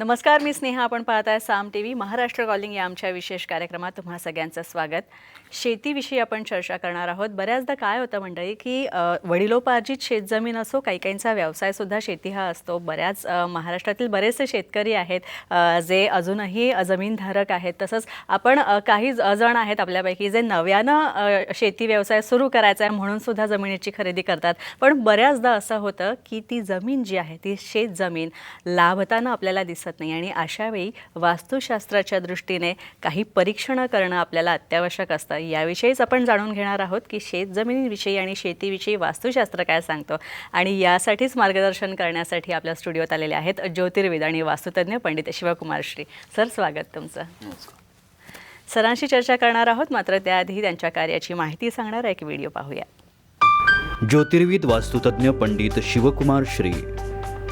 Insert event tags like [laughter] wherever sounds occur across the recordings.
नमस्कार मी स्नेहा. आपण पाहत आहे Saam T V Maharashtra calling या आमच्या विशेष कार्यक्रमात तुम्हा सगळ्यांचं स्वागत. शेतीविषयी आपण चर्चा करणार आहोत. बऱ्याचदा काय होतं मंडळी की वडिलोपार्जित शेतजमीन असो काही काहींचा व्यवसायसुद्धा शेती हा असतो. बऱ्याच महाराष्ट्रातील बरेचसे शेतकरी आहेत जे अजूनही जमीनधारक आहेत. तसंच आपण काही ज- जण आहेत आपल्यापैकी जे नव्यानं शेती व्यवसाय सुरू करायचा आहे म्हणून सुद्धा जमिनीची खरेदी करतात. पण बऱ्याचदा असं होतं की ती जमीन जी आहे ती शेतजमीन लाभताना आपल्याला दिसत नाही. आणि अशावेळी वास्तुशास्त्राच्या दृष्टीने काही परीक्षणं करणं आपल्याला अत्यावश्यक असतं. याविषयीच आपण जाणून घेणार आहोत की शेत जमिनीविषयी आणि शेतीविषयी वास्तुशास्त्र काय सांगतो आणि यासाठीच मार्गदर्शन करण्यासाठी आपल्या स्टुडिओत आलेले आहेत ज्योतिर्विद आणि वास्तुतज्ञ पंडित शिवकुमार श्री. सर स्वागत तुमचं. सरांशी चर्चा करणार आहोत. मात्र त्याआधी त्यांच्या कार्याची माहिती सांगणारा एक व्हिडिओ पाहूया. ज्योतिर्विद वास्तुतज्ञ पंडित शिवकुमार श्री.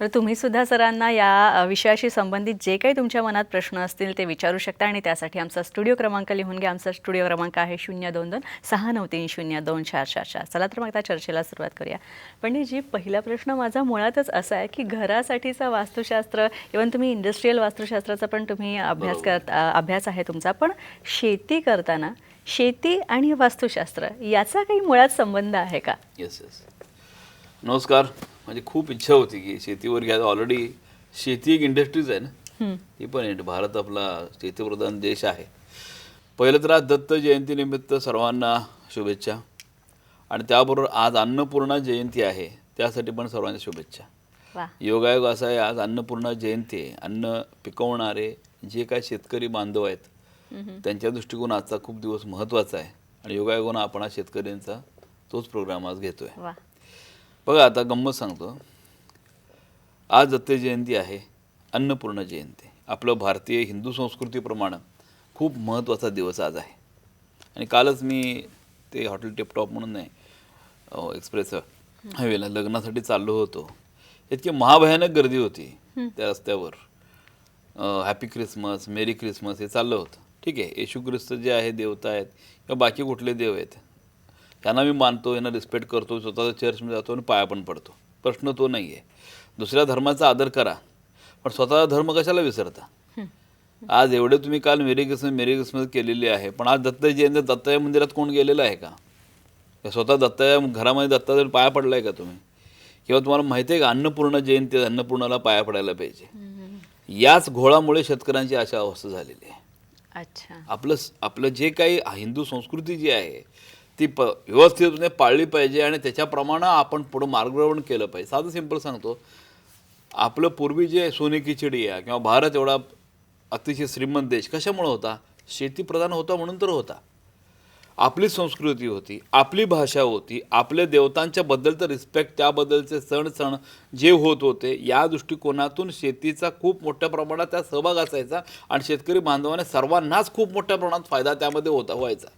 तर तुम्ही सुद्धा सरांना या विषयाशी संबंधित जे काही तुमच्या मनात प्रश्न असतील ते विचारू शकता आणि त्यासाठी आमचा स्टुडिओ क्रमांक लिहून घ्या. आमचा स्टुडिओ क्रमांक आहे शून्य दोन दोन सहा नऊ तीन शून्य दोन चार चार चार. चला तर मग आता चर्चेला सुरुवात करूया. पंडितजी पहिला प्रश्न माझा मुळातच असा आहे की घरासाठीचा वास्तुशास्त्र इवन तुम्ही इंडस्ट्रीयल वास्तुशास्त्राचा पण तुम्ही अभ्यास करत अभ्यास आहे तुमचा पण शेती करताना शेती आणि वास्तुशास्त्र याचा काही मुळात संबंध आहे का? येस येस नमस्कार. माझी खूप इच्छा होती की शेतीवर घ्या. ऑलरेडी शेती एक इंडस्ट्रीज आहे ना. ती पण आहे भारत आपला शेतीप्रधान देश आहे. पहिलं तर आज दत्त जयंतीनिमित्त सर्वांना शुभेच्छा. आणि त्याबरोबर आज अन्नपूर्णा जयंती आहे. त्यासाठी पण सर्वांना शुभेच्छा. योगायोग असा आहे आज अन्नपूर्णा जयंती आहे. अन्न पिकवणारे जे काय शेतकरी बांधव आहेत त्यांच्या दृष्टिकोन आजचा खूप दिवस महत्त्वाचा आहे. आणि योगायोगानं आपण आज शेतकऱ्यांचा तोच प्रोग्राम आज घेतोय. बघा आता गंमत सांगतो. आज दत्त जयंती आहे अन्नपूर्णा जयंती. आपलं भारतीय हिंदू संस्कृतीप्रमाणे खूप महत्त्वाचा दिवस आज आहे. आणि कालच मी ते हॉटेल टिपटॉप म्हणून आहे अं, एक्सप्रेस हायवेला लग्नासाठी चाललो होतो. इतकी महाभयानक गर्दी होती त्या रस्त्यावर. हॅपी क्रिसमस मेरी क्रिसमस हे चाललं होतं. ठीक आहे येशू ख्रिस्त जे आहे देवता आहेत किंवा बाकी कुठले देव आहेत त्यांना मी मानतो यांना रिस्पेक्ट करतो स्वतःचा चर्चमध्ये जातो आणि पाया पण पडतो. प्रश्न तो नाही आहे दुसऱ्या धर्माचा आदर करा पण स्वतःचा धर्म कशाला विसरता? आज एवढे तुम्ही काल मेरी क्रिसमस मेरी क्रिसमस केलेली आहे पण आज दत्त जयंती दत्ताया मंदिरात कोण गेलेलं आहे का? स्वतः दत्ताया घरामध्ये दत्ताच्या पाया पडला आहे का तुम्ही? किंवा तुम्हाला माहिती आहे का अन्नपूर्णा जयंती अन्नपूर्णाला पाया पडायला पाहिजे? याच घोळामुळे शेतकऱ्यांची अशा अवस्था झालेली आहे. अच्छा. आपलं आपलं जे काही हिंदू संस्कृती जी आहे ती प व्यवस्थितपणे पाळली पाहिजे आणि त्याच्याप्रमाणे आपण पुढं मार्गक्रमण केलं पाहिजे. साधं सिंपल सांगतो. आपलं पूर्वी जे सोने की आहे किंवा भारत एवढा अतिशय श्रीमंत देश कशामुळं होता? शेतीप्रधान होता म्हणून तर होता. आपली संस्कृती होती आपली भाषा होती आपल्या देवतांच्याबद्दलचं रिस्पेक्ट त्याबद्दलचे सण सण जे होत होते या दृष्टिकोनातून शेतीचा खूप मोठ्या प्रमाणात त्या सहभाग असायचा आणि शेतकरी बांधवाने सर्वांनाच खूप मोठ्या प्रमाणात फायदा त्यामध्ये होता व्हायचा.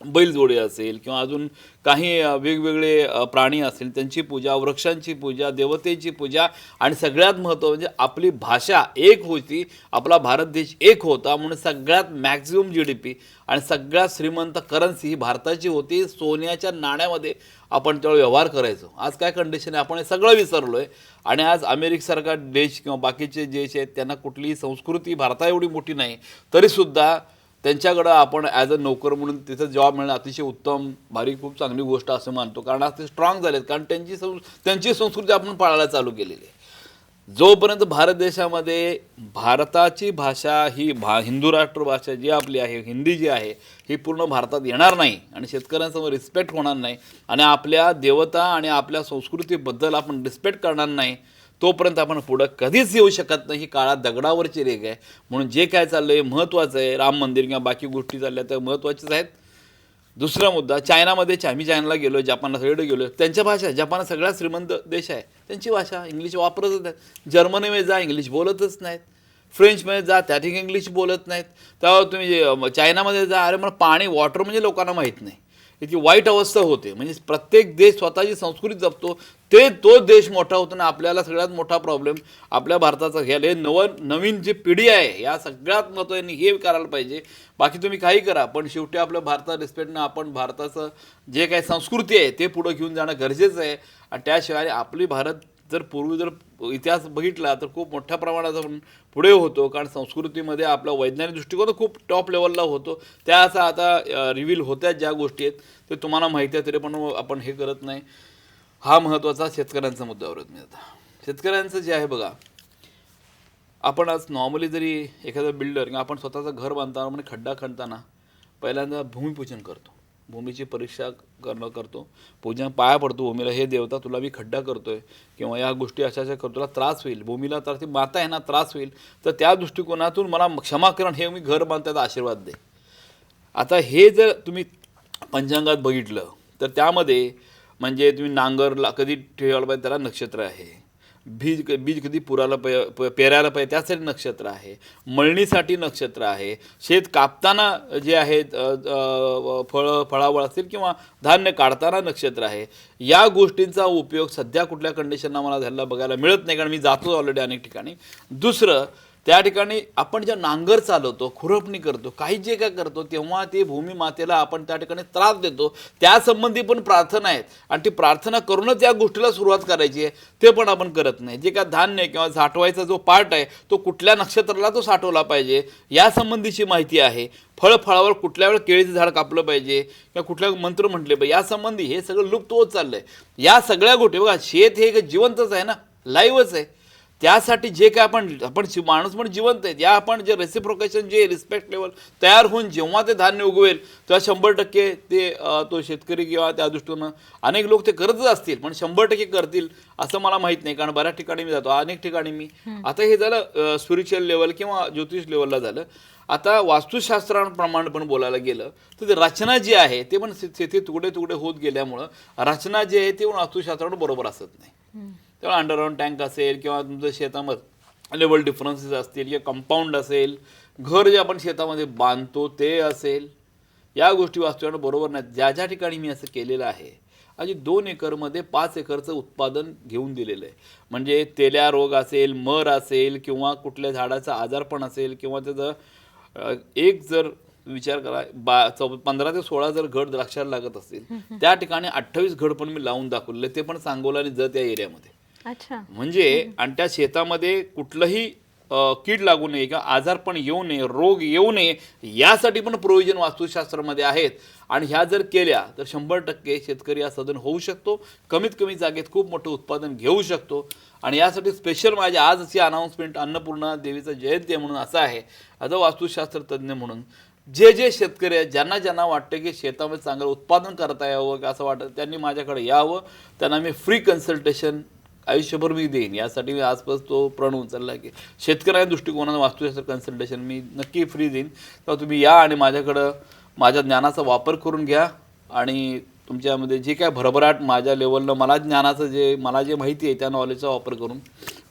बैलजोडे असेल किंवा अजून काही वेगवेगळे प्राणी असतील त्यांची पूजा वृक्षांची पूजा देवतेची पूजा आणि सगळ्यात महत्त्व म्हणजे आपली भाषा एक होती आपला भारत देश एक होता म्हणून सगळ्यात मॅक्झिमम जी डी पी आणि सगळ्यात श्रीमंत करन्सी ही भारताची होती. सोन्याच्या नाण्यामध्ये आपण त्यावेळी व्यवहार करायचो. आज काय कंडिशन आहे? आपण हे सगळं विसरलो आहे आणि आज अमेरिकेसारखा देश किंवा बाकीचे देश आहेत त्यांना कुठलीही संस्कृती भारता एवढी मोठी नाही. तरीसुद्धा त्यांच्याकडं आपण ॲज अ नोकर म्हणून तिथं जॉब मिळणं अतिशय उत्तम भारी खूप चांगली गोष्ट असं मानतो. कारण आज ते स्ट्रॉंग झालेत. कारण त्यांची संस् त्यांची संस्कृती आपण पाळायला चालू केलेली आहे. जोपर्यंत भारत देशामध्ये भारताची भाषा ही भा हिंदू राष्ट्रभाषा जी आपली आहे हिंदी जी आहे ही पूर्ण भारतात येणार नाही आणि शेतकऱ्यांसमोर रिस्पेक्ट होणार नाही आणि आपल्या देवता आणि आपल्या संस्कृतीबद्दल आपण रिस्पेक्ट करणार नाही तोपर्यंत आपण पुढं कधीच येऊ शकत नाही. ही काळात दगडावरची रेग आहे. म्हणून जे काय चाललं आहे महत्त्वाचं आहे. राम मंदिर किंवा बाकी गोष्टी चालल्या त्या महत्त्वाच्याच आहेत. दुसरा मुद्दा चायनामध्ये चा- आम्ही चायनाला गेलो जपानला सगळीकडे गेलो त्यांच्या भाषा जपान सगळ्यात श्रीमंत देश आहे. त्यांची भाषा इंग्लिश वापरतच नाहीत. जर्मनीमध्ये जा इंग्लिश बोलतच नाहीत. फ्रेंचमध्ये जा त्या ठिकाणी इंग्लिश बोलत नाहीत. त्यावर तुम्ही चायनामध्ये जा अरे मला पाणी वॉटर म्हणजे लोकांना माहीत नाही. इतकी वाईट अवस्था होते. म्हणजे प्रत्येक देश स्वतःची संस्कृती जपतो. ते तो देश मोठा होतो ना आपल्याला सगळ्यात मोठा प्रॉब्लेम आपल्या भारताचा घ्यायला हे नव नवीन जी पिढी आहे या सगळ्यात महत्त्वाने हे करायला पाहिजे. बाकी तुम्ही काही करा पण शेवटी आपल्या भारतात रिस्पेक्टनं आपण भारताचं जे काही संस्कृती आहे ते पुढं घेऊन जाणं गरजेचं आहे. आणि त्याशिवाय आपली भारत जर पूर्वी जर इतिहास बघितला तर खूप मोठ्या प्रमाणात आपण पुढे होतो. कारण संस्कृतीमध्ये आपला वैज्ञानिक दृष्टिकोन खूप टॉप लेवलला होतो. त्या असं आता रिव्हील होत्या ज्या गोष्टी आहेत ते तुम्हाला माहिती आहे तरी पण आपण हे करत नाही. हा महत्त्वाचा शेतकऱ्यांचा मुद्द्यावर मी आता. शेतकऱ्यांचं जे आहे बघा आपण आज नॉर्मली जरी एखादा बिल्डर किंवा आपण स्वतःचं घर बांधताना म्हणजे खड्डा खणताना पहिल्यांदा भूमिपूजन करतो. भूमीची परीक्षा करणं करतो. पूजन पाया पडतो भूमीला हे देवता तुला मी खड्डा करतोय किंवा या गोष्टी अशा अशा करतो तुला त्रास होईल. भूमीला तर ती माता आहे ना त्रास होईल. तर त्या दृष्टिकोनातून मला क्षमा करण हे मी घर बांधताचा आशीर्वाद दे. आता हे जर तुम्ही पंचांगात बघितलं तर त्यामध्ये म्हणजे तुम्ही नांगरला कधी ठेवायला पाहिजे त्याला नक्षत्र आहे. बीज बीज कधी पुराला पे प- पेरायला पाहिजे त्यासाठी नक्षत्र आहे. मळणीसाठी नक्षत्र आहे. शेत कापताना जे आहेत फळ फळं फळावळ असतील किंवा धान्य काढताना नक्षत्र आहे. या गोष्टींचा उपयोग सध्या कुठल्या कंडिशनला मला झालेला बघायला मिळत नाही कारण मी जातो ऑलरेडी अनेक ठिकाणी. दुसरं त्या ठिकाणी आपण ज्या नांगर चालवतो खुरपणी करतो काही जे काय करतो तेव्हा ते भूमी मातेला आपण त्या ठिकाणी त्रास देतो. त्यासंबंधी पण प्रार्थना आहेत. आणि ती प्रार्थना करूनच या गोष्टीला सुरुवात करायची आहे. ते पण आपण करत नाही. जे काय धान्य किंवा साठवायचा जो पार्ट आहे तो कुठल्या नक्षत्राला तो साठवला पाहिजे यासंबंधीची माहिती आहे. फळ फळावर कुठल्या वेळ केळीचं झाड कापलं पाहिजे किंवा कुठल्या मंत्र म्हटले पाहिजे यासंबंधी हे सगळं लुप्त होत चाललं आहे या सगळ्या गोष्टी बघा शेत हे एक जिवंतच आहे ना लाईव्हच आहे. त्यासाठी जे काय आपण आपण माणूस पण जिवंत आहेत. या आपण जे रेसिप्रोकेशन जे रिस्पेक्ट लेवल तयार होऊन जेव्हा ते धान्य उगवेल तेव्हा शंभर टक्के ते तो शेतकरी किंवा त्या दृष्टीनं अनेक लोक ते करतच असतील पण शंभर टक्के करतील असं मला माहीत नाही. कारण बऱ्याच ठिकाणी मी जातो. अनेक ठिकाणी मी. आता हे झालं स्पिरिच्युअल लेवल किंवा ज्योतिष लेवलला झालं. आता वास्तुशास्त्राप्रमाणे पण बोलायला गेलं तर ते रचना जी आहे ते पण तिथे तुकडे तुकडे होत गेल्यामुळं रचना जी आहे ती पण वास्तुशास्त्राकडे बरोबर असत नाही. तेव्हा अंडरग्राऊंड टँक असेल किंवा तुमचं शेतामध्ये लेवल डिफरन्सेस असतील किंवा कंपाऊंड असेल घर जे आपण शेतामध्ये बांधतो ते असेल या गोष्टी वास्तवानं बरोबर नाहीत. ज्या ज्या ठिकाणी मी असं केलेलं आहे आणि दोन एकरमध्ये पाच एकरचं उत्पादन घेऊन दिलेलं आहे. म्हणजे तेल्या रोग असेल मर असेल किंवा कुठल्या झाडाचा आजारपण असेल किंवा त्याचं एक जर विचार करा बा चौ पंधरा ते सोळा जर घड द्राक्षाला लागत असतील त्या ठिकाणी अठ्ठावीस घड पण मी लावून दाखवलेले ते पण सांगोला आणि जत या एरियामध्ये. अच्छा. म्हणजे आणि त्या शेतामध्ये कुठलंही अ, कीड लागू नये किंवा आजार पण येऊ नये रोग येऊ नये यासाठी पण प्रोव्हिजन वास्तुशास्त्रामध्ये आहेत. आणि ह्या जर केल्या तर शंभर टक्के शेतकरी हा सदन होऊ शकतो. कमीत कमी जागेत खूप मोठं उत्पादन घेऊ शकतो. आणि यासाठी स्पेशल माझ्या आजची अनाऊन्समेंट अन्नपूर्णा देवीचा जयंती आहे म्हणून असं आहे. आज वास्तुशास्त्र तज्ज्ञ म्हणून जे जे शेतकरी आहेत ज्यांना ज्यांना वाटतं की शेतामध्ये चांगलं उत्पादन करता यावं असं वाटतं त्यांनी माझ्याकडे यावं. त्यांना मी फ्री कन्सल्टेशन आयुष्यभर मी देईन. यासाठी मी आजपास तो प्रण उचलला की शेतकऱ्या दृष्टिकोनानं वास्तुशास्त्र कन्सल्टेशन मी नक्की फ्री देईन. तेव्हा तुम्ही या आणि माझ्याकडं माझ्या ज्ञानाचा वापर करून घ्या आणि तुमच्यामध्ये जे काय भरभराट माझ्या लेवलनं मला ज्ञानाचं जे मला जे माहिती आहे त्या नॉलेजचा वापर करून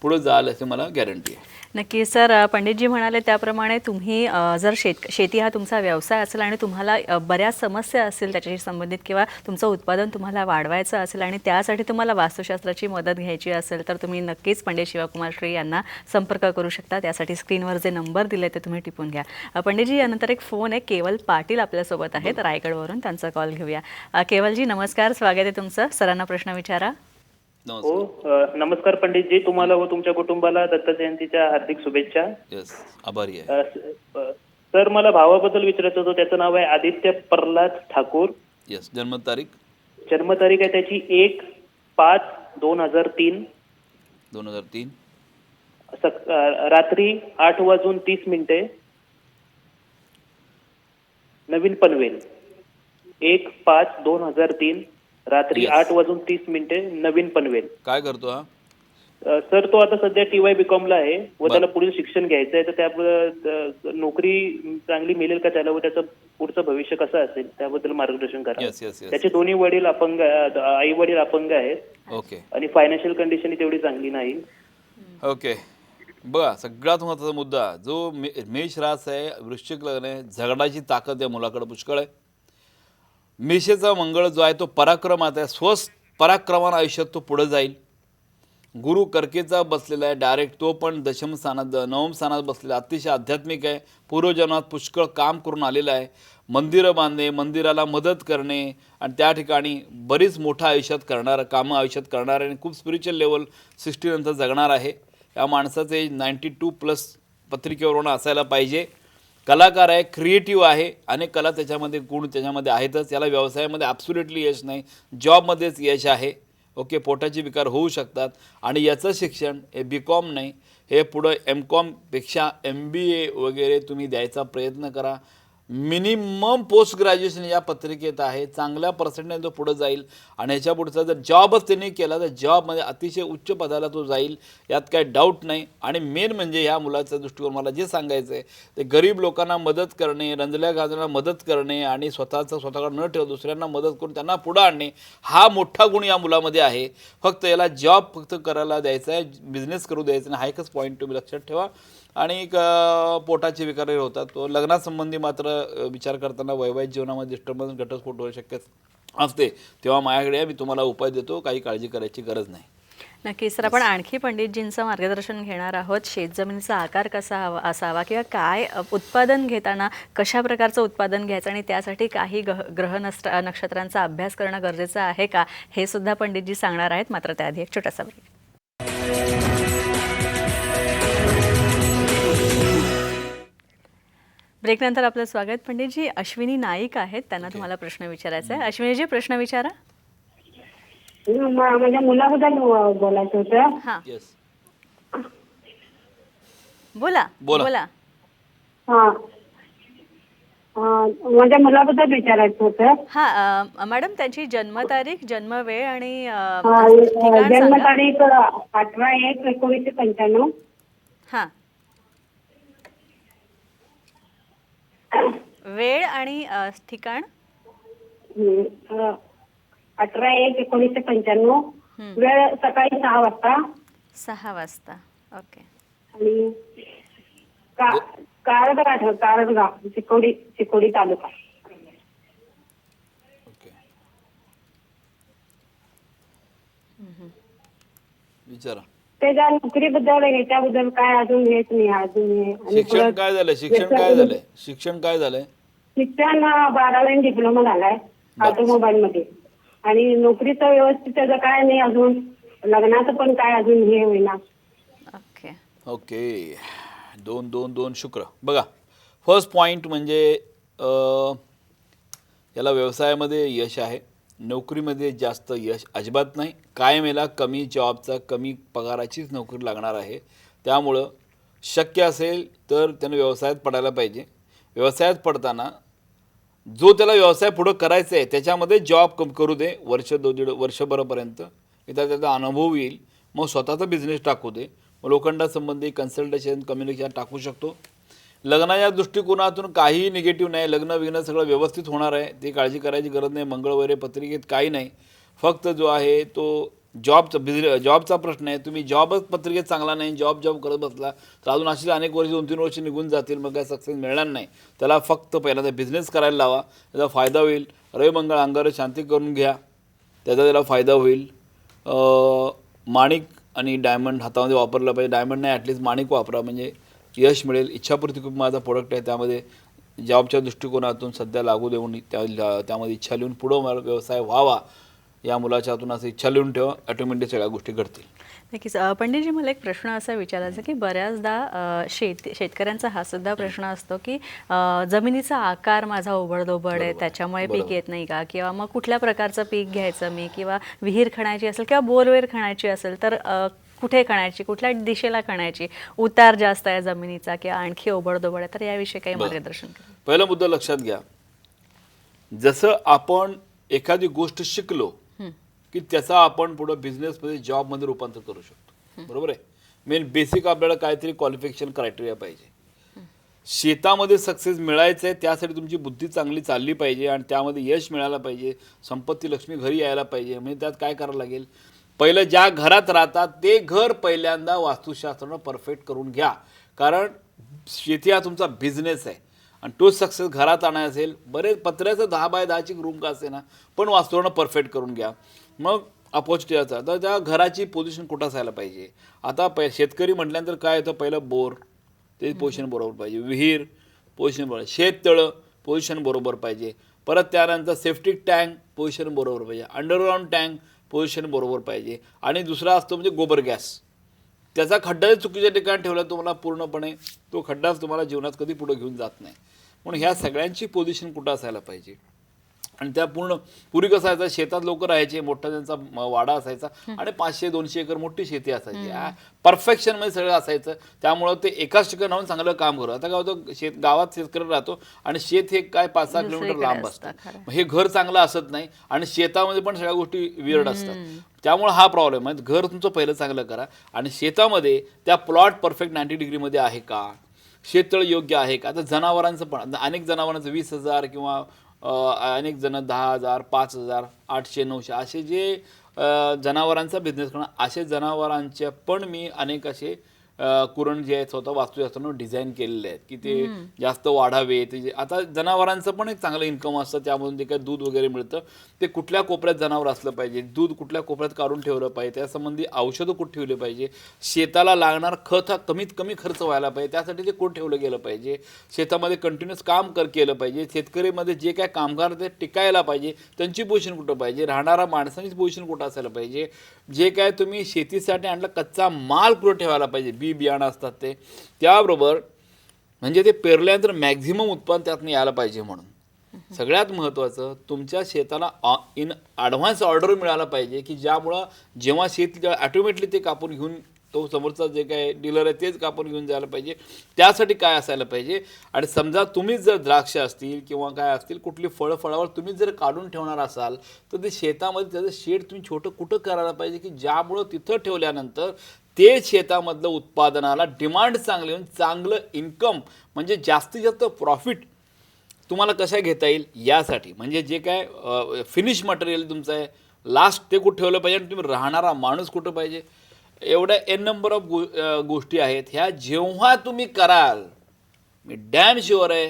पुढे जाल असे मला गॅरंटी आहे. नक्की सर पंडितजी म्हणाले त्याप्रमाणे तुम्ही जर शेत शेती हा तुमचा व्यवसाय असेल आणि तुम्हाला बऱ्याच समस्या असतील त्याच्याशी संबंधित किंवा तुमचं उत्पादन तुम्हाला वाढवायचं असेल आणि त्यासाठी तुम्हाला वास्तुशास्त्राची मदत घ्यायची असेल तर तुम्ही नक्कीच पंडित शिवकुमार श्री यांना संपर्क करू शकता. त्यासाठी स्क्रीनवर जे नंबर दिले ते तुम्ही टिपून घ्या. पंडितजी यानंतर एक फोन आहे. केवल पाटील आपल्यासोबत आहेत. रायगडवरून त्यांचा कॉल घेऊया. केवलजी नमस्कार. स्वागत आहे तुमचं. सरांना प्रश्न विचारा. नमस्कार हो अ, नमस्कार पंडितजी तुम्हाला व तुमच्या कुटुंबाला दत्त जयंतीच्या हार्दिक शुभेच्छा. येस आभारी आहे. अ, स- अ, सर मला भावाबद्दल विचारायचं होतं त्याचं नाव आहे आदित्य प्रल्हाद ठाकूर. येस जन्मतारीख? जन्मतारीख आहे त्याची एक पाच दोन हजार तीन. दोन हजार तीन. सक- अ, रात्री आठ वाजून तीस मिनिटे. नवीन पनवेल. एक पाच दोन हजार तीन. रात्री Yes. आठ वाजून तीस मिनिटे नवीन पनवेल. काय करतो हा? अ, सर तो आता सध्या टी वाय बीकॉमला आहे. व त्याला पुढील शिक्षण घ्यायचं आहे तर त्या नोकरी चांगली मिळेल का त्याला व त्याचं पुढचं भविष्य कसं असेल त्याबद्दल मार्गदर्शन करा. येस येस येस त्याचे दोन्ही वडील अपंग आई वडील अपंग आहेत. ओके आणि फायनान्शियल कंडिशन तेवढी चांगली नाही. ओके बघा सगळ्यात महत्त्वाचा मुद्दा जो मे मेष रास आहे वृश्चिक लग्न आहे झगडाची ताकद या मुलाकडे पुष्कळ आहे. मेषेचा मंगळ जो आहे तो पराक्रमात आहे स्वस्त पराक्रमानं आयुष्यात तो पुढं जाईल. गुरु कर्केचा बसलेला आहे डायरेक्ट तो पण दशम स्थानात नवम स्थानात बसलेला अतिशय आध्यात्मिक आहे. पूर्वजन्मात पुष्कळ काम करून आलेला आहे. मंदिरं बांधणे मंदिराला मदत करणे आणि त्या ठिकाणी बरीच मोठं आयुष्यात करणार कामं आयुष्यात करणार आणि खूप स्पिरिच्युअल लेवल सिक्स्टीनंतर जगणार आहे. या माणसाचे नाईंटी नाईन्टी टू प्लस पत्रिकेवरून असायला पाहिजे. कलाकार आहे क्रिएटिव्ह आहे अनेक कला त्याच्यामध्ये गुण त्याच्यामध्ये आहेतच. याला व्यवसायामध्ये ॲब्सुलेटली यश नाही. जॉबमध्येच यश आहे. ओके पोटाचे विकार होऊ शकतात. आणि याचं शिक्षण हे बी कॉम नाही. हे पुढं एम कॉमपेक्षा एम बी ए वगैरे तुम्ही द्यायचा प्रयत्न करा. मिनिमम पोस्ट ग्रॅज्युएशन या पत्रिकेत आहे. चांगल्या पर्सेंटने तो पुढं जाईल. आणि ह्याच्या पुढचा जर जॉबच त्यांनी केला तर जॉबमध्ये अतिशय उच्च पदाला तो जाईल यात काही डाऊट नाही. आणि मेन म्हणजे ह्या मुलाचा दृष्टिकोन मला जे सांगायचं आहे ते गरीब लोकांना मदत करणे रंजल्या गाजऱ्यांना मदत करणे आणि स्वतःचं स्वतःकडे न ठेव दुसऱ्यांना मदत करून त्यांना पुढं आणणे हा मोठा गुण या मुलामध्ये आहे. फक्त याला जॉब फक्त करायला द्यायचा आहे बिझनेस करू द्यायचा नाही. हा एकच पॉईंट तुम्ही लक्षात ठेवा. आणि एक पोटाचे विकार होतात. तो लग्नासंबंधी मात्र विचार करताना वैवाहिक जीवनामध्ये डिस्टर्बन्स घटस्फोट होऊ शक्य असते तेव्हा माझ्याकडे मी तुम्हाला उपाय देतो काही काळजी करायची गरज नाही. नक्कीच सर आपण आणखी पंडितजींचं मार्गदर्शन घेणार आहोत. शेतजमिनीचा आकार कसा हवा असावा किंवा काय उत्पादन घेताना कशा प्रकारचं उत्पादन घ्यायचं आणि त्यासाठी काही गह ग्रह नस्ट नक्षत्रांचा अभ्यास करणं गरजेचं आहे का हे सुद्धा पंडितजी सांगणार आहेत. मात्र त्याआधी एक छोटासा ब्रेक ब्रेकनंतर आपलं स्वागत. पंडितजी अश्विनी नाईक आहेत त्यांना तुम्हाला प्रश्न विचारायचा आहे. अश्विनीजी प्रश्न विचारा. म- माझ्या मुलाबद्दल बोलायचं होतं. हां. येस बोला बोला. बोला. हा. अं, माझ्या मुलाबद्दल विचारायचं होतं. हा अ, मॅडम त्याची जन्मतारीख जन्मवेळ आणि अ, हा, ठिकाण सांगा. जन्मतारीख अठरा एक एकोणीसशे पंच्याण्णव. हा. वेळ आणि अ, ठिकाण? हम्म, अठरा एक एकोणीसशे पंच्याण्णव. हम्म. वेळ सकाळी सहा वाजता. सहा वाजता. ओके. आणि का- कारडगाठ कारडगाव चिकोडी चिकोडी तालुका. ओके. विचारा. त्याच्या नोकरीबद्दल ह्याच्याबद्दल काय अजून हेच नाही अजून हे. आणि शिक्षण काय झालंय? शिक्षण काय झालंय? शिक्षण काय झालंय? शिक्षण बारावी डिप्लोमा झालाय ऑटोमोबाईल मध्ये. आणि नोकरीचं व्यवस्थित त्याचं काय नाही अजून. लग्नाचं पण काय अजून हे होईना. ओके. ओके. दोन दोन दोन शुक्र. बघा फर्स्ट पॉईंट म्हणजे अ, याला व्यवसायामध्ये यश आहे. नोकरीमध्ये जास्त यश अजिबात नाही. कायम याला कमी जॉबचा कमी पगाराचीच नोकरी लागणार आहे. त्यामुळं शक्य असेल तर त्यानं व्यवसायात पडायला पाहिजे. व्यवसायात पडताना जो त्याला व्यवसाय पुढं करायचा आहे त्याच्यामध्ये जॉब कम करू दे वर्ष दो दीड वर्षभरापर्यंत. इथं त्याचा अनुभव येईल. मग स्वतःचा बिझनेस टाकू दे. मग लोखंडासंबंधी कन्सल्टेशन कम्युनिकेशन टाकू शकतो. लग्नाच्या दृष्टिकोनातून काहीही निगेटिव्ह नाही. लग्न विघ्न सगळं व्यवस्थित होणार आहे. ती काळजी करायची गरज नाही. मंगळ वगैरे पत्रिकेत काही नाही. फक्त जो आहे तो जॉबचा बिझनेस जॉबचा प्रश्न आहे. तुम्ही जॉबच पत्रिकेत चांगला नाही जॉब जॉब करत बसला तर अजून अशी अनेक वर्ष दोन तीन वर्ष निघून जातील मग काय सक्सेस मिळणार नाही. त्याला फक्त पहिल्यांदा बिझनेस करायला लावा त्याचा फायदा होईल. रविमंगळ अंगार शांती करून घ्या त्याचा त्याला फायदा होईल. माणिक आणि डायमंड हातामध्ये वापरलं पाहिजे. डायमंड नाही ॲटलिस्ट माणिक वापरा म्हणजे यश मिळेल. इच्छापूर्ती खूप माझा प्रोडक्ट आहे. त्यामध्ये जॉबच्या दृष्टिकोनातून सध्या लागू देऊन त्या त्यामध्ये इच्छा लिहून पुढं मला व्यवसाय व्हावा. या मुलाच्या हातून असं इच्छा लिहून ठेवा ऑटोमॅटिक सगळ्या गोष्टी घडतील. नक्कीच. पंडितजी मला एक प्रश्न असा विचारायचा की बऱ्याचदा शेत शेतकऱ्यांचा हा सुद्धा प्रश्न असतो की जमिनीचा आकार माझा ओबडधोबड आहे त्याच्यामुळे पीक येत नाही का? किंवा मग कुठल्या प्रकारचं पीक घ्यायचं मी? किंवा विहीर खणायची असेल किंवा बोरवेर खणायची असेल तर कुठे खणायची? कुठल्या दिशेला खणायची? उतार जास्त आहे जमिनीचा किंवा आणखी ओबडधोबड आहे? तर याविषयी काही. मार्गदर्शन करा. पहिला मुद्दा लक्षात घ्या. जसं आपण एखादी गोष्ट शिकलो की त्याचा आपण पुढं बिझनेसमध्ये जॉबमध्ये रूपांतर करू शकतो. बरोबर आहे? मेन बेसिक आपल्याला काहीतरी क्वालिफिकेशन क्रायटेरिया पाहिजे. शेतामध्ये सक्सेस मिळायचं आहे त्यासाठी तुमची बुद्धी चांगली चालली पाहिजे आणि त्यामध्ये यश मिळायला पाहिजे संपत्ती लक्ष्मी घरी यायला पाहिजे म्हणजे त्यात काय करावं लागेल? पहिलं ज्या घरात राहतात ते घर पहिल्यांदा वास्तुशास्त्रानं परफेक्ट करून घ्या. कारण शेती हा तुमचा बिझनेस आहे. आणि तो सक्सेस घरात आणायचा असेल बरेच पत्र्याचं दहा बाय दहाची रूम का असे ना पण वास्तूनं परफेक्ट करून घ्या. मग अपोच असतात तर त्या घराची पोझिशन कुठं असायला पाहिजे? आता पै शेतकरी म्हटल्यानंतर काय येतं? पहिलं बोर. ते पोझिशन बरोबर पाहिजे. विहीर पोझिशन बरोबर. शेततळं पोझिशन बरोबर पाहिजे. परत त्यानंतर सेफ्टी टँक पोझिशन बरोबर पाहिजे. अंडरग्राऊंड टँक पोझिशन बरोबर पाहिजे. आणि दुसरा असतो म्हणजे गोबर गॅस. त्याचा खड्डा जर चुकीच्या ठिकाणी ठेवला तुम्हाला पूर्णपणे तो खड्डाच तुम्हाला जीवनात कधी पुढे घेऊन जात नाही. म्हणून ह्या सगळ्यांची पोझिशन कुठं असायला पाहिजे? आणि त्या पूर्ण पूर्वी कसं असायचं शेतात लोक राहायचे मोठा त्यांचा वाडा असायचा आणि पाचशे दोनशे एकर मोठी शेती असायची. परफेक्शनमध्ये सगळं असायचं. त्यामुळं ते एकाच ठिकाणी राहून चांगलं काम करत आता काय होतं शेत गावात शेतकरी राहतो आणि शेत हे काय पाच सहा किलोमीटर लांब असतं, हे घर चांगलं असत नाही आणि शेतामध्ये पण सगळ्या गोष्टी विरड असतात. त्यामुळे हा प्रॉब्लेम आहे. घर तुमचं पहिलं चांगलं करा आणि शेतामध्ये त्या प्लॉट परफेक्ट नाईन्टी डिग्रीमध्ये आहे का? शेततळ योग्य आहे का? आता जनावरांचं पण अनेक जनावरांचं वीस हजार किंवा अनेक जण दहा हजार पाच हजार आठशे नऊशे असे जे जनावरांचा बिझनेस करणं असे जनावरांच्या पण मी अनेक असे कुरण जे आहेत स्वतः वास्तुशास्त्रानं डिझाईन केलेले आहेत की ते जास्त वाढावे ते जे आता जनावरांचं पण एक चांगलं इन्कम असतं त्यामधून जे काही दूध वगैरे मिळतं ते कुठल्या कोपऱ्यात जनावर असलं पाहिजे दूध कुठल्या कोपऱ्यात काढून ठेवलं पाहिजे त्यासंबंधी औषधं कुठे ठेवले पाहिजे शेताला लागणार खत हा कमीत कमी खर्च व्हायला पाहिजे त्यासाठी ते कुठं ठेवलं गेलं पाहिजे शेतामध्ये कंटिन्युअस काम कर केलं पाहिजे शेतकरीमध्ये जे काय कामगार ते टिकायला पाहिजे त्यांची पोझिशन कुठं पाहिजे राहणारा माणसांची पोझिशन कुठं असायला पाहिजे जे काय तुम्ही शेतीसाठी आणला कच्चा माल कुठं ठेवायला पाहिजे बी बियाणं असतात ते. त्याबरोबर म्हणजे ते पेरल्यानंतर मॅक्झिमम उत्पन्न त्यातनं यायला पाहिजे म्हणून. सगळ्यात महत्त्वाचं तुमच्या शेताला इन ॲडव्हान्स ऑर्डर मिळाला पाहिजे की ज्यामुळं जेव्हा शेत ॲटोमॅटिकली ते कापून घेऊन तो समोरचा जे काय डीलर आहे तेच कापून घेऊन जायला पाहिजे. त्यासाठी काय असायला पाहिजे? आणि समजा तुम्हीच जर द्राक्ष असतील किंवा काय असतील कुठली फळं फळावर तुम्हीच जर काढून ठेवणार असाल तर ते शेतामध्ये त्याचं शेड तुम्ही छोटं कुठं करायला पाहिजे की ज्यामुळं तिथं ठेवल्यानंतर ते शेतामधलं उत्पादनाला डिमांड चांगली येऊन चांगलं इन्कम म्हणजे जास्तीत जास्त प्रॉफिट तुम्हाला कशा घेता येईल यासाठी. म्हणजे जे काय फिनिश मटेरियल तुमचं आहे लास्ट ते कुठं ठेवलं पाहिजे आणि तुम्ही राहणारा माणूस कुठं पाहिजे एवढ्या एन नंबर ऑफ गो गोष्टी आहेत. ह्या जेव्हा तुम्ही कराल मी डॅम शुअर आहे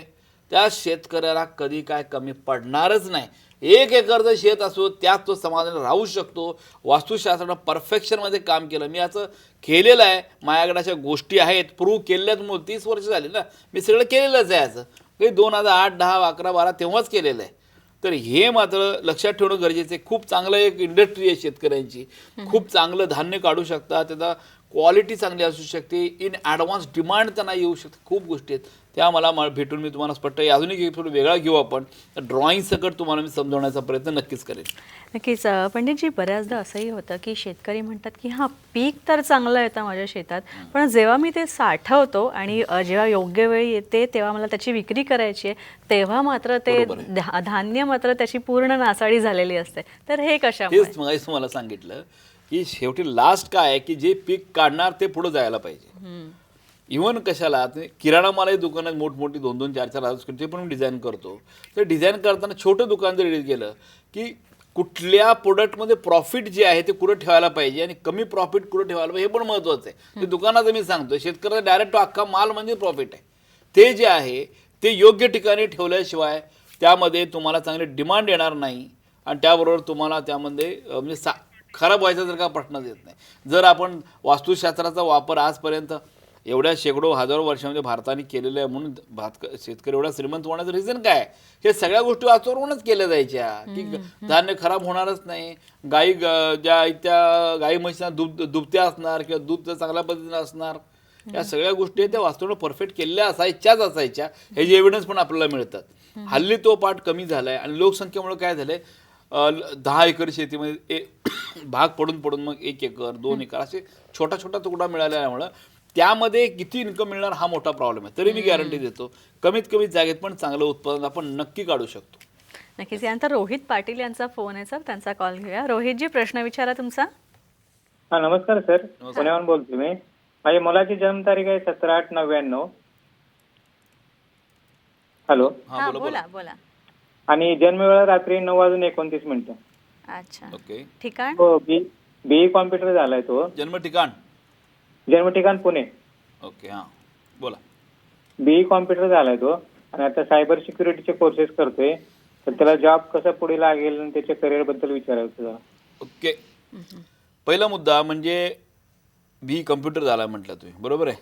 त्या शेतकऱ्याला कधी काय कमी पडणारच नाही. एक एकरचं शेत असो त्यात तो समाधान राहू शकतो. वास्तुशास्त्रानं परफेक्शनमध्ये काम केलं. मी याचं केलेलं आहे. माझ्याकडे अशा गोष्टी आहेत. प्रूव्ह केल्यात मग तीस वर्ष झाली ना. मी सगळं केलेलंच आहे याचं काही दोन हजार आठ दहा अकरा बारा तेव्हाच केलेलं आहे. तर हे मात्र लक्षात ठेवणं गरजेचं आहे. खूप चांगलं एक इंडस्ट्री आहे शेतकऱ्यांची. खूप चांगलं धान्य काढू शकतात. त्याचा क्वालिटी चांगली असू शकते. इन ॲडव्हान्स डिमांड त्यांना येऊ शकते. खूप गोष्टी आहेत. त्या मला मा- भेटून मी तुम्हाला स्पष्ट अजूनही एक थोडं वेगळा घेऊ आपण. ड्रॉइंग सकट तुम्हाला मी समजवण्याचा प्रयत्न नक्कीच करेन. नक्कीच पंडितजी बऱ्याचदा असंही होतं की शेतकरी म्हणतात की हां पीक तर चांगलं येतं माझ्या शेतात पण जेव्हा मी ते साठवतो आणि जेव्हा योग्य वेळ येते तेव्हा मला त्याची विक्री करायची आहे तेव्हा मात्र ते. धा- धान्य मात्र त्याची पूर्ण नासाडी झालेली असते. तर हे कशामुळे? तेच मग तुम्हाला सांगितलं की शेवटी लास्ट काय आहे की जे पीक काढणार ते पुढे जायला पाहिजे. इव्हन कशाला ते किराणा मालाही दुकानात मोठमोठी दोन दोन चार चार हजार ते पण डिझाईन करतो. तर डिझाईन करताना छोटं दुकान जर केलं की कुठल्या प्रोडक्टमध्ये प्रॉफिट जे आहे ते कुठं ठेवायला पाहिजे आणि कमी प्रॉफिट कुठं ठेवायला पाहिजे हे पण महत्त्वाचं आहे. ते दुकानाचं मी सांगतो शेतकऱ्याचा डायरेक्ट अख्खा माल म्हणजे प्रॉफिट आहे. ते जे आहे ते योग्य ठिकाणी ठेवल्याशिवाय त्यामध्ये तुम्हाला चांगली डिमांड येणार नाही आणि त्याबरोबर तुम्हाला त्यामध्ये म्हणजे सा खराब व्हायचा जर का प्रश्नच येत नाही. जर आपण वास्तुशास्त्राचा वापर आजपर्यंत एवढ्या शेकडो हजारो वर्षामध्ये भारताने केलेलं आहे म्हणून भात शेतकरी एवढा श्रीमंत होण्याचं रिझन काय? हे सगळ्या गोष्टी वाचवरूनच केल्या जायच्या. की धान्य खराब होणारच नाही. गाई ज्या त्या गाई म्हशीना दूध दुभत्या असणार किंवा दूध चांगल्या पद्धतीनं असणार. या सगळ्या गोष्टी त्या वास्तवानं परफेक्ट केलेल्या असायच्याच असायच्या. हे जे एव्हिडन्स पण आपल्याला मिळतात. हल्ली तो पाठ कमी झालाय आणि लोकसंख्येमुळे काय झालंय? दहा एकर शेतीमध्ये [coughs] भाग पडून पडून मग एक एकर दोन एकर असे छोटा छोटा तुकडा मिळाल्यामुळं त्यामध्ये किती इन्कम मिळणार हा मोठा प्रॉब्लेम आहे. तरी मी गॅरंटी देतो कमीत कमी जागेत पण चांगलं उत्पादन आपण नक्की काढू शकतो. नक्कीच. यानंतर रोहित पाटील यांचा फोन आहे सर. त्यांचा कॉल घेऊया. रोहितजी प्रश्न विचारा तुमचा. हा नमस्कार सर. पुण्याहून बोलतो मी. माझ्या मुलाची जन्मतारीख आहे सतरा आठ नव्याण्णव. हॅलो. हा बोला बोला. आणि जन्मवेळा रात्री नऊ वाजून एकोणतीस मिनिटं. अच्छा. ओके. ठिकाण? हो बी बीई कॉम्प्युटर झालाय तो. जन्म ठिकाण? जन्म ठिकाण पुणे. ओके हां. बोला. बीई कॉम्प्युटर झालाय तो. आणि आता सायबर सिक्युरिटीचे कोर्सेस करतोय. तर त्याला जॉब कसा पुढे लागेल आणि त्याच्या करिअरबद्दल विचारायचं जरा. ओके. पहिला मुद्दा म्हणजे बी कम्प्युटर झाला म्हटलं तुम्ही. बरोबर आहे?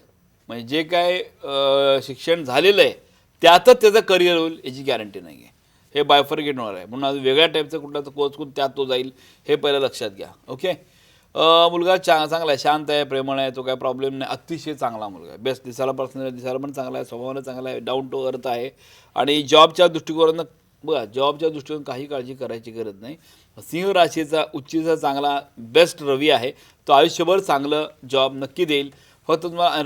म्हणजे जे काय अं, शिक्षण झालेलं आहे त्यातच त्याचं करिअर होईल याची गॅरंटी नाही आहे. हे बायफर्गेट होणार आहे. म्हणून आज वेगळ्या टाईपचा कुठला तर कोर्स करून त्यात तो जाईल. हे पहिलं लक्षात घ्या. ओके? मुलगा चा चांगला आहे शांत आहे प्रेमळ आहे तो काय प्रॉब्लेम नाही अतिशय चांगला मुलगा आहे. बेस्ट दिसायला पर्सनल दिसायला पण चांगला आहे स्वभावानं चांगला आहे डाऊन टू अर्थ आहे. आणि जॉबच्या दृष्टिकोनानं बघा जॉबच्या दृष्टीने काही काळजी करायची गरज नाही. सिंह राशीचा उच्चीचा चांगला बेस्ट रवी आहे. तो आयुष्यभर चांगलं जॉब नक्की देईल. फक्त तुम्हाला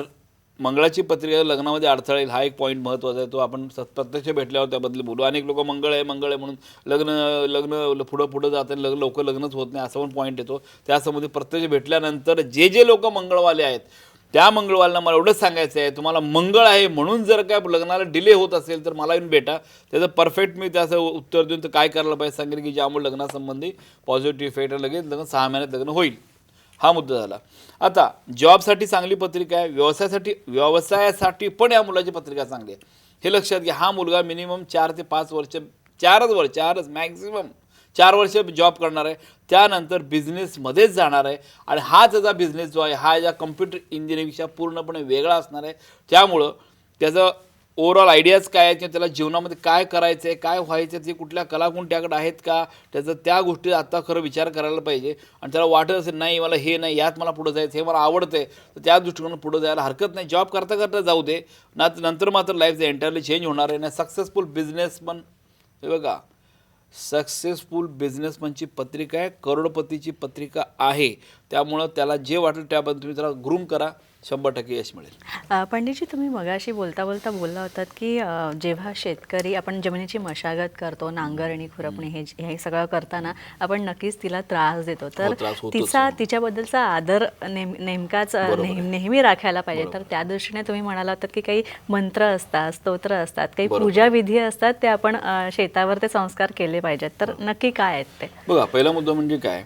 मंगळाची पत्रिका लग्नामध्ये अडथळा येईल हा एक पॉईंट महत्त्वाचा आहे. तो आपण स- प्रत्यक्ष भेटल्यावर त्याबद्दल बोलू. अनेक लोक मंगळ आहे मंगळ आहे म्हणून लग्न लग्न पुढं पुढं जात लग्न लवकर लग्नच होत नाही असा पण पॉईंट येतो. त्यासंबंधी प्रत्यक्ष भेटल्यानंतर जे जे लोक मंगळवाले आहेत त्या मंगळवारला मला एवढंच सांगायचं आहे तुम्हाला मंगळ आहे म्हणून जर काय लग्नाला डिले होत असेल तर मला येऊन भेटा. त्याचं परफेक्ट मी त्याचं उत्तर देऊन तर काय करायला पाहिजे सांगेन की ज्यामुळे लग्नासंबंधी पॉझिटिव्ह इफेक्ट लगेच लग्न सहा महिन्यात लग्न होईल. हा मुद्दा झाला. आता जॉबसाठी चांगली पत्रिका आहे व्यवसायासाठी व्यवसायासाठी पण या मुलाची पत्रिका चांगली आहे. हे लक्षात घ्या हा मुलगा मिनिमम चार ते पाच वर्ष चारच वर्ष चारच मॅक्झिमम चार वर्ष जॉब करणार आहे. त्यानंतर बिझनेसमध्येच जाणार आहे. आणि हा त्याचा बिझनेस जो आहे हा या कम्प्युटर इंजिनिअरिंगपेक्षा पूर्णपणे वेगळा असणार आहे. त्यामुळं त्याचं ओव्हरऑल आयडियाज काय आहेत किंवा त्याला जीवनामध्ये काय करायचं आहे काय व्हायचं आहे ते कुठल्या कलागुण त्याकडे आहेत का त्याचं त्या गोष्टी आत्ता खरं विचार करायला पाहिजे. आणि त्याला वाटत असेल नाही मला हे नाही यात मला पुढं जायचं हे मला आवडतं आहे तर त्या दृष्टिकोनात पुढं जायला हरकत नाही. जॉब करता करता जाऊ दे. ना नंतर मात्र लाईफ एंटायरली चेंज होणार आहे. ना सक्सेसफुल बिझनेसमन हे बघा. सक्सेसफुल बिझनेसमनची पत्रिका आहे करोडपतीची पत्रिका आहे. त्यामुळं त्याला जे वाटेल त्याबद्दल तुम्ही त्याला ग्रूम करा. शंभर टक्के यश मिळेल. पंडितजी तुम्ही मगाशी बोलता बोलता बोलला होतात की अ, जेव्हा शेतकरी आपण जमिनीची मशागत करतो नांगरणी खुरपणी हे हे सगळं करताना आपण नक्कीच तिला त्रास देतो. तर हो, त्रास होतोच. तिचा तिच्याबद्दलचा आदर नेम नेमकाच अ, नेहमी राखायला पाहिजे. तर त्या दृष्टीने तुम्ही म्हणाला होतात की काही मंत्र असतात स्तोत्र असतात काही पूजा विधी असतात ते आपण अ, शेतावर ते संस्कार केले पाहिजेत. तर नक्की काय आहेत ते? बघा पहिला मुद्दा म्हणजे काय?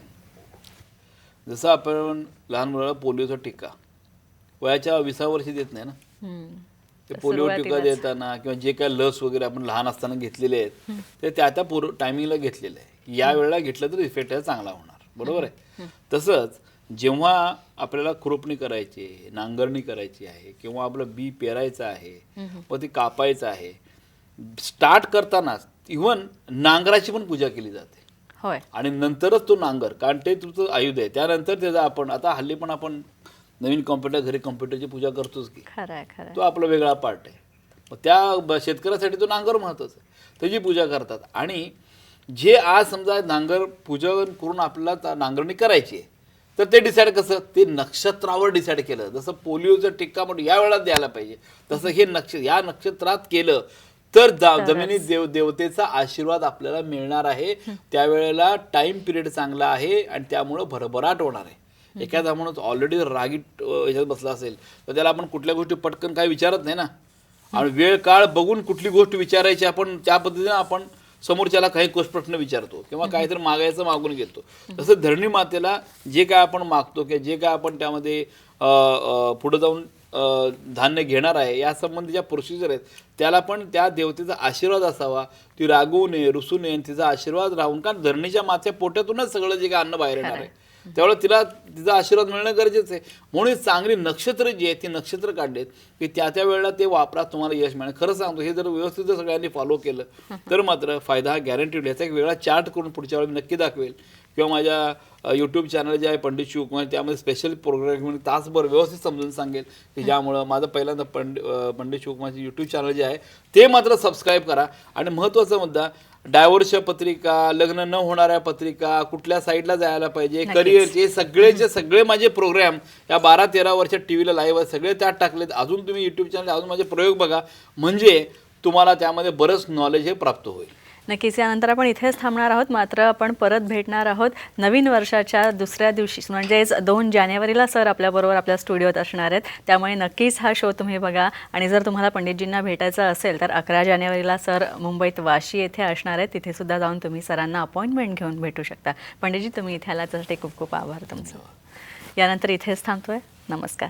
जसं आपण लहान मुलाला पोलिओचा टिका वयाच्या विसा वर्षी देत नाही ना. ते पोलिओ टिका देताना किंवा जे काय लस वगैरे आपण लहान असताना घेतलेले आहेत ते त्या त्या पूर्व टायमिंगला घेतलेलं आहे. या वेळेला घेतलं तर इफेक्ट चांगला होणार. बरोबर आहे? तसंच जेव्हा आपल्याला खुरपणी करायची आहे नांगरणी करायची आहे किंवा आपलं बी पेरायचं आहे व ते कापायचं आहे स्टार्ट करतानाच इव्हन नांगराची पण पूजा केली जाते. आणि नंतरच तो नांगर कारण ते तुमचं आयुध आहे. त्यानंतर त्याचा आपण आता हल्ली पण आपण नवीन कॉम्प्युटर घरी कॉम्प्युटरची पूजा करतोच की. खरं आहे खरं आहे. तो आपला वेगळा पार्ट आहे. मग त्या ब- शेतकऱ्यासाठी तो नांगर महत्त्वाचा आहे. त्याची पूजा करतात. आणि जे आज समजा नांगर पूजन करून आपल्याला ता- नांगरणी करायची आहे तर ते डिसाईड कसं? ते नक्षत्रावर डिसाईड केलं. जसं पोलिओचं टिक्का म्हणून या वेळात द्यायला पाहिजे. तसं हे नक्ष या नक्षत्रात केलं तर जा जमिनी देव देवतेचा आशीर्वाद आपल्याला मिळणार आहे. त्यावेळेला टाइम पिरियड चांगला आहे आणि त्यामुळं भरभराट होणार आहे. एखादा माणूस ऑलरेडी रागीट ह्याच्यात बसला असेल तर त्याला आपण कुठल्या गोष्टी पटकन काय विचारत नाही ना. आणि वेळ काळ बघून कुठली गोष्ट विचारायची आपण त्या पद्धतीने आपण समोरच्याला काही प्रश्न विचारतो किंवा काहीतरी मागायचं मागून घेतो. तसं धरणी मातेला जे काय आपण मागतो किंवा जे काय आपण त्यामध्ये पुढे जाऊन धान्य घेणार आहे या संबंधी ज्या प्रोसिजर आहेत त्याला पण त्या देवतेचा आशीर्वाद असावा. ती रागवू नये रुसू नये तिचा आशीर्वाद राहून कारण धरणीच्या माथ्या पोट्यातूनच सगळं जे काय अन्न बाहेर येणार आहे. त्यामुळे तिला तिचा आशीर्वाद मिळणं गरजेचं आहे. म्हणून चांगली नक्षत्र जी आहेत ती नक्षत्र काढलेत की त्या त्या वेळेला ते वापरा तुम्हाला यश मिळेल. खरं सांगतो हे जर व्यवस्थित जर सगळ्यांनी फॉलो केलं तर मात्र फायदा हा गॅरंटीड याचा एक वेगळा चार्ट करून पुढच्या वेळी नक्की दाखवेल. किंवा माझ्या यूट्यूब चॅनल जे आहे पंडित शिवकुमार त्यामध्ये स्पेशल प्रोग्राम घेऊन तासभर व्यवस्थित समजून सांगेल की ज्यामुळं माझं पहिल्यांदा पंड पंडित शिवकुमारचे यूट्यूब चॅनल जे आहे ते मात्र सबस्क्राईब करा. आणि महत्त्वाचा मुद्दा डायव्होर्सच्या पत्रिका लग्न न होणाऱ्या पत्रिका कुठल्या साईडला जायला पाहिजे करिअरचे सगळेचे सगळे माझे प्रोग्राम या बारा तेरा वर्षात टी व्हीला लाईव्ह आहेत सगळे त्यात टाकलेत. अजून तुम्ही यूट्यूब चॅनल अजून माझे प्रयोग बघा. म्हणजे तुम्हाला त्यामध्ये बरंच नॉलेज हे प्राप्त होईल. नक्कीच यानंतर आपण इथेच थांबणार आहोत. मात्र आपण परत भेटणार आहोत नवीन वर्षाच्या दुसऱ्या दिवशी. म्हणजेच दोन जानेवारीला सर आपल्याबरोबर आपल्या स्टुडिओत असणार आहेत. त्यामुळे नक्कीच हा शो तुम्ही बघा. आणि जर तुम्हाला पंडितजींना भेटायचं असेल तर अकरा जानेवारीला सर मुंबईत वाशी येथे असणार आहेत. तिथेसुद्धा जाऊन तुम्ही सरांना अपॉइंटमेंट घेऊन भेटू शकता. पंडितजी तुम्ही इथे आला त्यासाठी खूप खूप आभार तुमचं. यानंतर इथेच थांबतोय. नमस्कार.